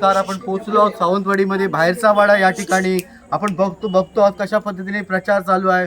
नमस्कार आपण पोहोचलो आहोत सावंतवाडीमध्ये. बाहेरचा वाडा या ठिकाणी. आपण बघतो बघतो आहोत कशा पद्धतीने प्रचार चालू आहे.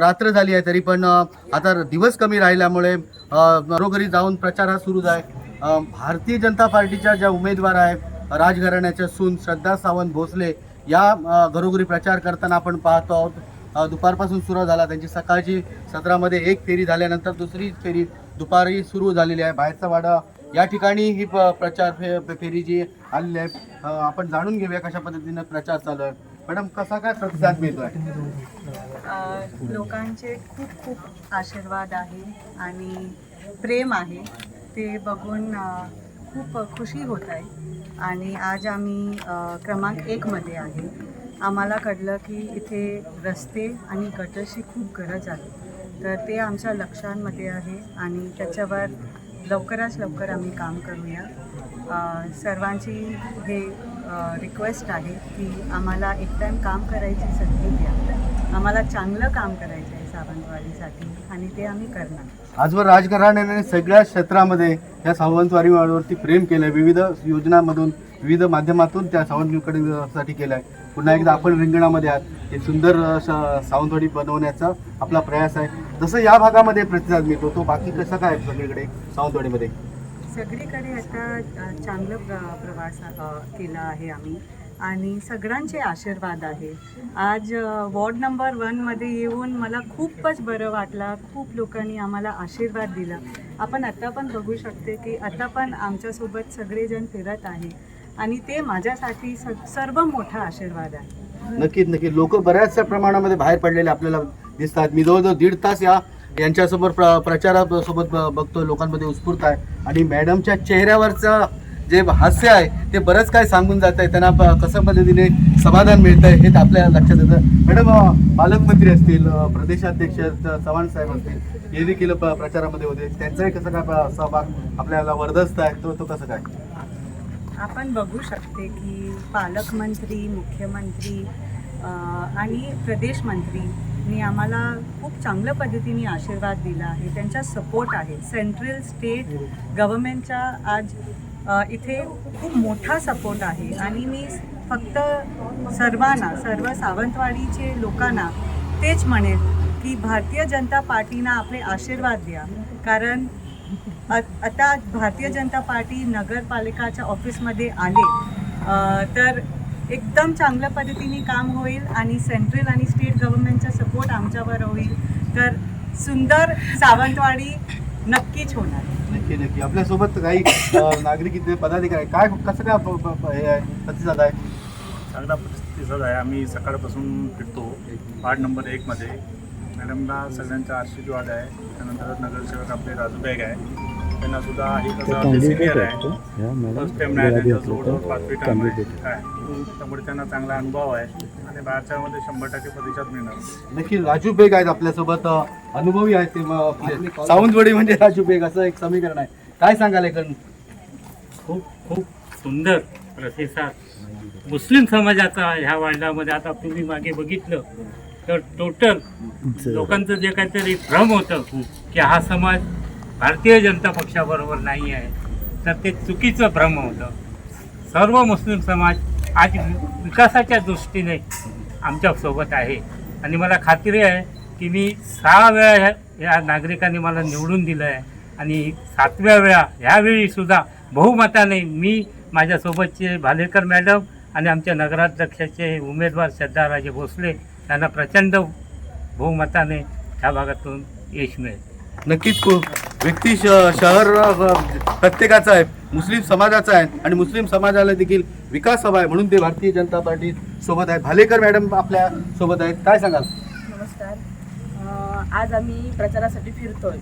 रात्र झाली आहे तरी पण आता दिवस कमी राहिल्यामुळे घरोघरी जाऊन प्रचार हा सुरूच आहे. भारतीय जनता पार्टीच्या ज्या उमेदवार आहेत राजघराण्याच्या सून श्रद्धा सावंत भोसले या घरोघरी प्रचार करताना आपण पाहतो आहोत. दुपारपासून सुरू झाला. त्यांची सकाळची सत्रामध्ये एक फेरी झाल्यानंतर दुसरी फेरी दुपारी सुरू झालेली आहे. बाहेरचा वाडा या ठिकाणी ही प- प्रचार फे फेरी जी आलेली आहे आपण जाणून घेऊया कशा पद्धतीनं प्रचार चालू आहे. मॅडम कसा काय प्रतिसाद मिळतो आहे लोकांचे खूप खूप आशीर्वाद आहे आणि प्रेम आहे. ते बघून खूप खुशी होत आहे. आणि आज आम्ही क्रमांक एकमध्ये आहे. आम्हाला कळलं की इथे रस्ते आणि गटरची खूप गरज आहे. तर ते आमच्या लक्षांमध्ये आहे आणि त्याच्यावर लवकरात लवकर आम्ही काम करूया. सर्वांची हे रिक्वेस्ट आहे की आम्हाला एक टाईम काम करायची संधी द्या. आम्हाला चांगलं काम करायचं आहे सावंतवाडीसाठी आणि ते आम्ही करणार. आजवर राजघराण्याने सगळ्या क्षेत्रामध्ये या सावंतवाडीवरती प्रेम केलंय. विविध योजनांमधून विविध माध्यमातून त्या सावंतवाडीसाठी केलं आहे पुन्हा एकदा आपण रिंगणामध्ये आहात. एक सुंदर सावंतवाडी बनवण्याचा आपला प्रयास आहे. जसं या भागामध्ये प्रतिसाद मिळतो तो बाकी कसं काय आहे सगळीकडे सावंतवाडीमध्ये? सगळीकडे आता चांगलं प्र प्रवास केला आहे आम्ही. आणि सगळ्यांचे आशीर्वाद आहे. आज वॉर्ड नंबर वनमध्ये येऊन मला खूपच बरं वाटलं. खूप लोकांनी आम्हाला आशीर्वाद दिला. आपण आत्ता पण बघू शकते की आता पण आमच्यासोबत सगळेजण फिरत आहे आणि ते माझ्यासाठी स सर्व मोठा आशीर्वाद आहे. नक्कीच नक्की लोक बऱ्याचशा प्रमाणामध्ये बाहेर पडलेले आपल्याला दिसतात. मी जवळजवळ दीड तास या यांच्यासमोर प्र प्रचारासोबत ब- लोकांमध्ये उत्स्फूर्त आहे. आणि मॅडमच्या चेहऱ्यावरचा जे हास्य आहे ते बरंच काय सांगून जात आहे त्यांना कसं पद्धतीने समाधान मिळतं आहे हे आपल्या लक्षात येतं. मॅडम पालकमंत्री असतील प्रदेशाध्यक्ष चव्हाण साहेब असतील हे देखील प्रचारामध्ये होते. त्यांचाही कसं काय सहभाग आपल्याला वर्धस्त आहे तो तो कसं काय? आपण बघू शकते की पालकमंत्री मुख्यमंत्री आणि प्रदेश मंत्रीनी आम्हाला खूप चांगल्या पद्धतीने आशीर्वाद दिला आहे. त्यांचा सपोर्ट आहे. सेंट्रल स्टेट गव्हर्मेंटचा आज इथे खूप मोठा सपोर्ट आहे. आणि मी फक्त सर्वांना सर्व सावंतवाडीचे लोकांना तेच म्हणेल की भारतीय जनता पार्टीना आपले आशीर्वाद द्या. कारण आता भारतीय जनता पार्टी नगरपालिकाच्या ऑफिसमध्ये आले. तर एकदम चांगल्या पद्धतीने काम होईल आणि सेंट्रल आणि स्टेट गव्हर्नमेंटचा सपोर्ट आमच्यावर होईल. तर सुंदर सावंतवाडी नक्कीच होणार. नक्की नक्की. आपल्यासोबत काही नागरिक इथे पदाधिकारी आहे. काय कसं काय हे आहे? प्रतिसाद आहे? चांगला प्रतिसाद आहे. आम्ही सकाळपासून फिरतो वार्ड नंबर एकमध्ये मॅडमला सगळ्यांचा आशीर्वाद आहे. त्यानंतर नगरसेवक आपले राजू बॅग आहे. त्यांना सुद्धा हे कसं सिनियर आहे. फर्स्ट टाइम नाही त्यांचा जवळजवळ पाचवी टाइम आहे. काय त्यामुळे त्यांना चांगला अनुभव आहे. आणि बाहेरच्यामध्ये शंभर टक्के प्रतिसाद मिळणार. नक्की राजू बेग आहेत आपल्यासोबत. अ, अनुभवी आहेत ते म- आपले सावंतवाडी म्हणजे राजू बेग असं एक समीकरण आहे. काय सांगाल एकूण खूप खूप सुंदर प्रतिसाद. मुस्लिम समाजाचा ह्या वार्डामध्ये आता तुम्ही मागे बघितलं तर टोटल लोकांचं जे काहीतरी भ्रम होतं की हा समाज भारतीय जनता पक्षाबरोबर नाही आहे तर ते चुकीचं भ्रम होतं. सर्व मुस्लिम समाज आज वि- विकासाच्या दृष्टीने आमच्यासोबत आहे. आणि मला खात्री आहे की मी सहा वेळा ह्या या नागरिकांनी मला निवडून दिलं आहे आणि सातव्या वेळा ह्यावेळी सुद्धा बहुमताने मी माझ्यासोबतचे भालेकर मॅडम आणि आमच्या नगराध्यक्षाचे उमेदवार श्रद्धाराजे भोसले यांना प्रचंड बहुमताने ह्या भागातून यश मिळेल. नक्कीच खूप व्यक्ती श- शहर प्रत्येकाचा आहे. मुस्लिम समाजाचा आहे. आणि मुस्लिम समाजाला देखील विकास हवा आहे म्हणून ते भारतीय जनता पार्टी सोबत आहेत. भालेकर मॅडम आपल्यासोबत आहेत. काय सांगाल? नमस्कार. आज आम्ही प्रचारासाठी फिरतोय.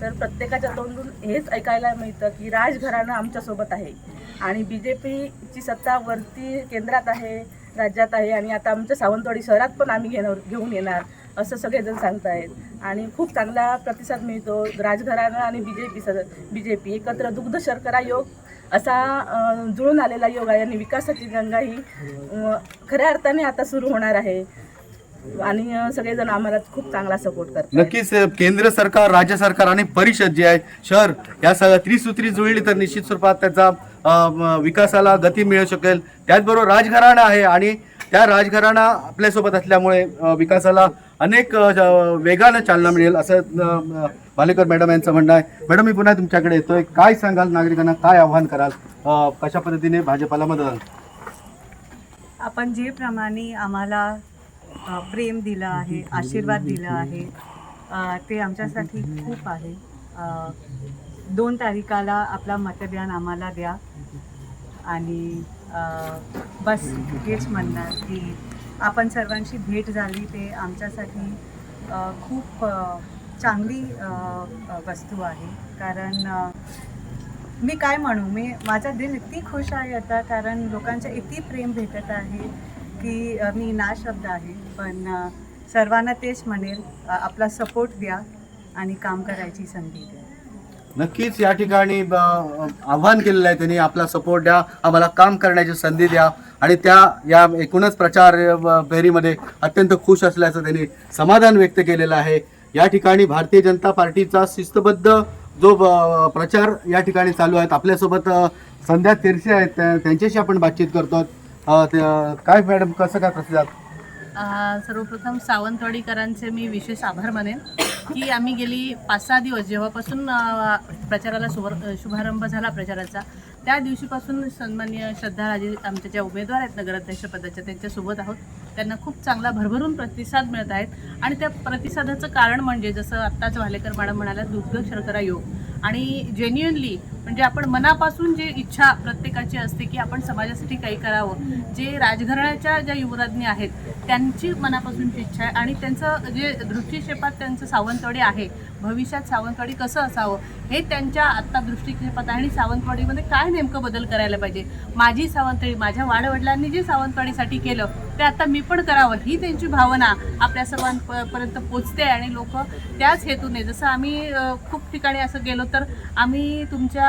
तर प्रत्येकाच्या तोंडून हेच ऐकायला मिळतं की राजघराणं आमच्यासोबत आहे. आणि बी जे पीची सत्ता वरती केंद्रात आहे राज्यात आहे. आणि आता आमच्या सावंतवाडी शहरात पण आम्ही घेणार घेऊन येणार. असं सगळेजण सांगतायत. आणि खूप चांगला प्रतिसाद मिळतो. राजघराणं आणि बी जे पी सद बी जे पी एकत्र दुग्ध शर्करा योग असा जुळून आलेला योग आहे. आणि विकासाची गंगा ही खऱ्या अर्थाने आता सुरू होणार आहे. आणि सगळेजण आम्हाला खूप चांगला सपोर्ट करतात नक्कीच केंद्र सरकार राज्य सरकार आणि परिषद जे आहे शहर या सगळ्या त्रिसूत्री जुळली तर निश्चित स्वरूपात त्याचा विकासाला गती मिळू शकेल. त्याचबरोबर राजघराणा आहे आणि त्या राजघराणा आपल्यासोबत असल्यामुळे विकासाला अनेक वेगानं चालना मिळेल असं भालेकर मॅडम यांचं म्हणणं आहे. मॅडम मी पुन्हा तुमच्याकडे येतोय. काय सांगाल नागरिकांना? काय आव्हान कराल? कशा पद्धतीने भाजपाला मदत आपण जे प्रमाणे आम्हाला प्रेम दिलं आहे आशीर्वाद दिला आहे ते आमच्यासाठी खूप आहे. दोन तारीखाला आपला मतदान आम्हाला द्या. आणि बस हेच म्हणणार की आपण सर्वांशी भेट झाली ते आमच्यासाठी खूप चांगली वस्तू आहे. कारण मी काय म्हणू मी माझा दिल इतकी खुश आहे आता कारण लोकांचं इतकी प्रेम भेटत आहे की मी ना शब्द आहे पण सर्वांना तेच म्हणेल आपला सपोर्ट द्या आणि काम करायची संधी द्या. नक्कीच या ठिकाणी आव्हान केलेलं आहे त्यांनी आपला सपोर्ट द्या आम्हाला काम करण्याची संधी द्या आणि त्या या एकूणच प्रचार फेरीमध्ये अत्यंत खुश असल्याचं त्यांनी समाधान व्यक्त केलेलं आहे. या ठिकाणी भारतीय जनता पार्टीचा शिस्तबद्ध जो प्रचार या ठिकाणी चालू आहेत आपल्यासोबत संध्या तिरसे आहेत. त्यांच्याशी आपण बातचीत करतो काय मॅडम कसं काय प्रतिसाद? सर्वप्रथम सावंतवाडीकरांचे मी विशेष आभार मानेन की आम्ही गेली पाच सहा दिवस जेव्हापासून प्रचाराला सुवर शुभारंभ झाला प्रचाराचा त्या दिवशीपासून सन्मान्य श्रद्धाराजे आमच्या ज्या उमेदवार आहेत नगराध्यक्षपदाच्या त्यांच्यासोबत आहोत. त्यांना खूप चांगला भरभरून प्रतिसाद मिळत आहेत. आणि त्या प्रतिसादाचं कारण म्हणजे जसं आत्ताच भालेकर मॅडम म्हणाल्या दुग्ध शर्करा योग. आणि जेन्युअनली म्हणजे आपण मनापासून जे इच्छा प्रत्येकाची असते की आपण समाजासाठी काही करावं जे राजघराण्याच्या ज्या युवराज्ञी आहेत त्यांची मनापासूनची इच्छा आहे आणि त्यांचं जे दृष्टिक्षेपात त्यांचं सावंतवाडी आहे भविष्यात सावंतवाडी कसं असावं हे त्यांच्या आत्ता दृष्टिक्षेपात आहे आणि सावंतवाडीमध्ये काय नेमकं बदल करायला पाहिजे? माझी सावंतवाडी माझ्या वाडवडिलांनी जे सावंतवाडीसाठी केलं ते आता मी पण करावं ही त्यांची भावना आपल्या सर्वांपर्यंत पोचते आणि लोक त्याच हेतूने जसं आम्ही खूप ठिकाणी असं गेलो तर आम्ही तुमच्या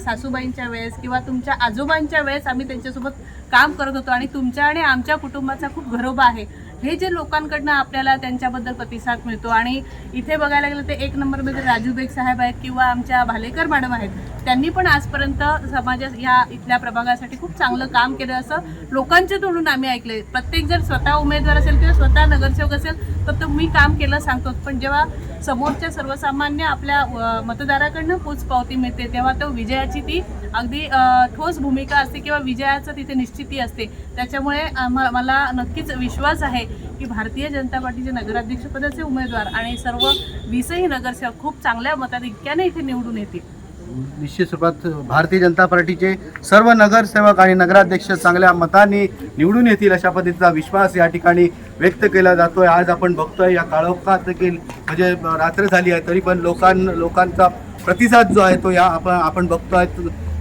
सासूबाईंच्या वेळेस किंवा तुमच्या आजोबांच्या वेळेस आम्ही त्यांच्यासोबत काम करत होतो आणि तुमच्या आणि आमच्या कुटुंबाचा खूप घरोबा आहे. हे जे लोकांकडनं आपल्याला त्यांच्याबद्दल प्रतिसाद मिळतो आणि इथे बघायला गेलं तर एक नंबरमध्ये राजू बेग साहेब आहेत किंवा आमच्या भालेकर मॅडम आहेत त्यांनी पण आजपर्यंत समाजा या इथल्या प्रभागासाठी खूप चांगलं काम केलं. असं लोकांच्या तोंडून आम्ही ऐकले प्रत्येक जर स्वतः उमेदवार असेल किंवा स्वतः नगरसेवक असेल तर तो मी काम केलं सांगतो. पण जेव्हा समोरच्या सर्वसामान्य आपल्या अ, मतदाराकडनं पोचपावती मिळते तेव्हा तो विजयाची ती अगदी ठोस भूमिका असते किंवा विजयाचं तिथे निश्चिती असते. त्याच्यामुळे मला नक्कीच विश्वास आहे की भारतीय जनता पार्टीचे नगराध्यक्षपदाचे उमेदवार आणि सर्व वीसही नगरसेवक खूप चांगल्या मताधिक्याने इथे निवडून येतील. निश्चित स्वरूपात भारतीय जनता पार्टीचे सर्व नगरसेवक आणि नगराध्यक्ष चांगल्या मतांनी निवडून येतील अशा पद्धतीचा विश्वास या ठिकाणी व्यक्त केला जातोय. आज आपण बघतोय या काळोखात देखील म्हणजे रात्र झाली आहे तरी पण लोकां लोकांचा प्रतिसाद जो आहे तो या आपण आपण बघतोय.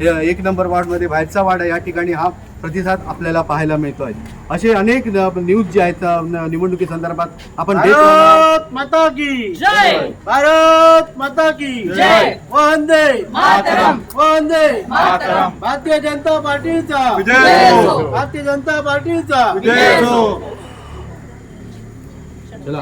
एक नंबर वार्डमध्ये बाहेरचा वार्ड आहे या ठिकाणी हा प्रतिसाद आपल्याला पाहायला मिळतोय. असे अनेक न्यूज जे आहेत निवडणुकी संदर्भात आपण. भारत माता की. जय! भारत माता की. जय! वंदे! मातरम! वंदे! मातरम! भारतीय जनता पार्टीचा. विजय हो. भारतीय जनता पार्टीचा. विजय हो. चला.